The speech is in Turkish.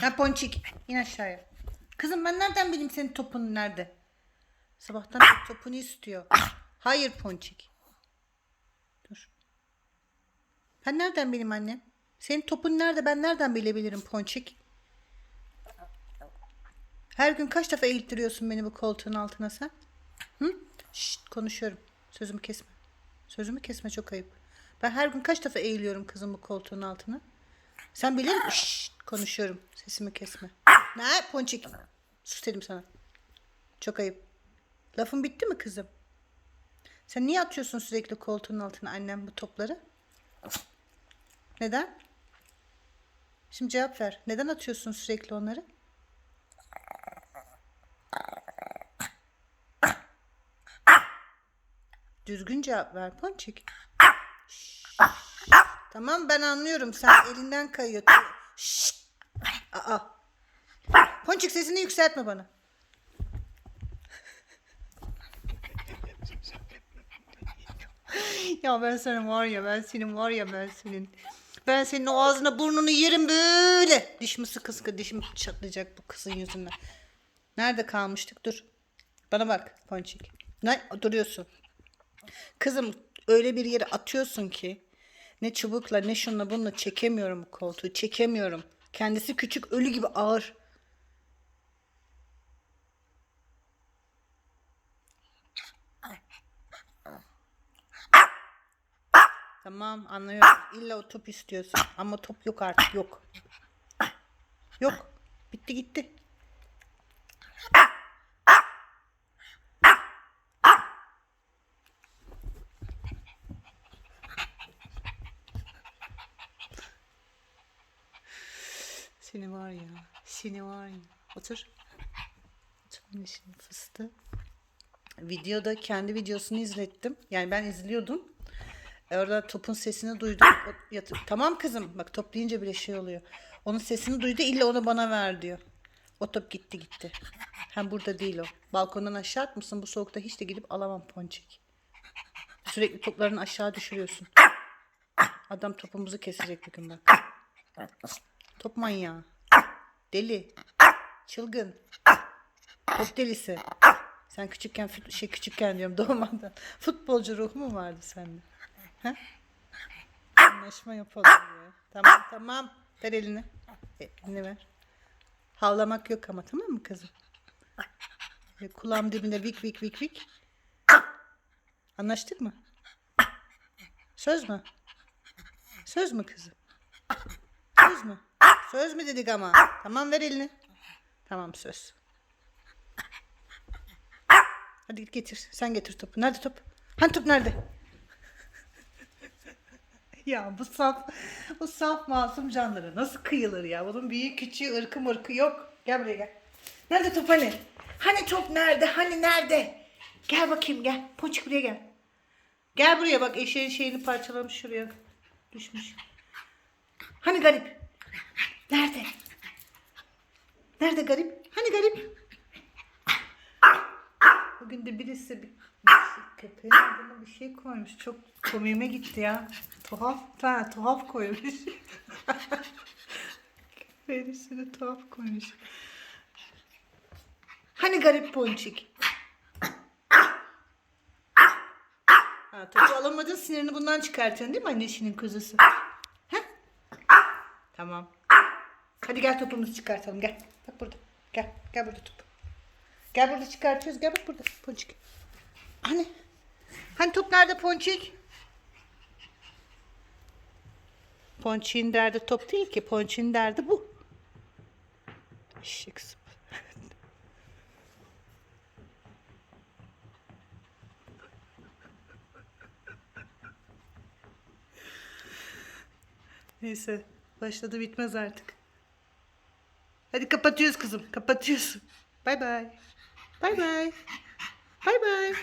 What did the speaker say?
Ha Ponçik in aşağıya. Kızım ben nereden bileyim senin topun nerede? Sabahtan beri topunu istiyor. Hayır Ponçik. Dur. Ben nereden bileyim annem? Senin topun nerede ben nereden bilebilirim Ponçik? Her gün kaç defa eğittiriyorsun beni bu koltuğun altına sen? Hı? Şşt konuşuyorum. Sözümü kesme. Sözümü kesme çok ayıp. Ben her gün kaç defa eğiliyorum kızım bu koltuğun altına? Sen bilir misin? Konuşuyorum. Sesimi kesme. Ne Ponçik? Sus dedim sana. Çok ayıp. Lafın bitti mi kızım? Sen niye atıyorsun sürekli koltuğun altına annem bu topları? Neden? Şimdi cevap ver. Neden atıyorsun sürekli onları? Düzgün cevap ver Ponçik. Şşş. Tamam ben anlıyorum. Sen elinden kayıyor. Şşş. Aa. Ponçik sesini yükseltme bana. ya ben senin var ya ben senin var ya ben senin. Ben senin o ağzına burnunu yerim böyle. Dişimi sıkı sıkı dişim çatlayacak bu kızın yüzünden. Nerede kalmıştık? Dur. Bana bak Ponçik. Ne duruyorsun? Kızım öyle bir yere atıyorsun ki ne çubukla ne şunla bununla çekemiyorum koltuğu. Çekemiyorum. Kendisi küçük ölü gibi ağır. Tamam anlıyorum. İlla o top istiyorsun. Ama top yok artık yok. Yok. Bitti gitti. Seni var ya. Seni var ya. Otur. Otur şimdi fıstığı. Videoda kendi videosunu izlettim. Yani ben izliyordum. Orada topun sesini duydum. O- tamam kızım. Bak top deyince bile şey oluyor. Onun sesini duydu. illa onu bana ver diyor. O top gitti gitti. Hem burada değil o. Balkondan aşağı atmışsın. Bu soğukta hiç de gidip alamam ponçik. Sürekli toplarını aşağı düşürüyorsun. Adam topumuzu kesecek bir gün bak. Top manyağı. Deli. Çılgın. Top delisi. Sen küçükken şey küçükken diyorum doğmadan. Futbolcu ruhu mu vardı sende? Anlaşma yapalım ya. Tamam tamam. Ver elini. E, elini ver. Havlamak yok ama tamam mı kızım? Ve kulağım dibinde vik vik vik vik. Anlaştık mı? Söz mü? Söz mü kızım? Söz mü? Söz mü dedik ama? Tamam ver elini. Tamam söz. Hadi git getir. Sen getir topu. Nerede top? Hani top nerede? ya bu saf, bu saf masum canlara nasıl kıyılır ya? Bunun büyüğü küçüğü ırkı mırkı yok. Gel buraya gel. Nerede top hani? Hani top nerede? Hani nerede? Gel bakayım gel. Ponçik buraya gel. Gel buraya bak eşeğin şeyini parçalamış şuraya. Düşmüş. Hani garip? Nerede? Nerede garip? Hani garip? Bugün de birisi bir, bir şey, köpeğin adına bir şey koymuş. Çok komiğime gitti ya. Tuhaf. Ha, tuhaf koymuş. Köpeğin üstüne tuhaf koymuş. Hani garip ponçik? Ha, topu alamadın sinirini bundan çıkartıyorsun değil mi annesinin kuzusu? Heh? Tamam. Hadi gel topumuzu çıkartalım gel. Bak burada. Gel. Gel burada top. Gel burada çıkartıyoruz. Gel bak burada Ponçik. Hani? Hani top nerede Ponçik? Ponçik'in derdi top değil ki. Ponçik'in derdi bu. Sıpa. Neyse. Başladı bitmez artık. Hadi kapatıyoruz kızım. Kapatıyoruz. Bay bay. Bay bay. Bay bay.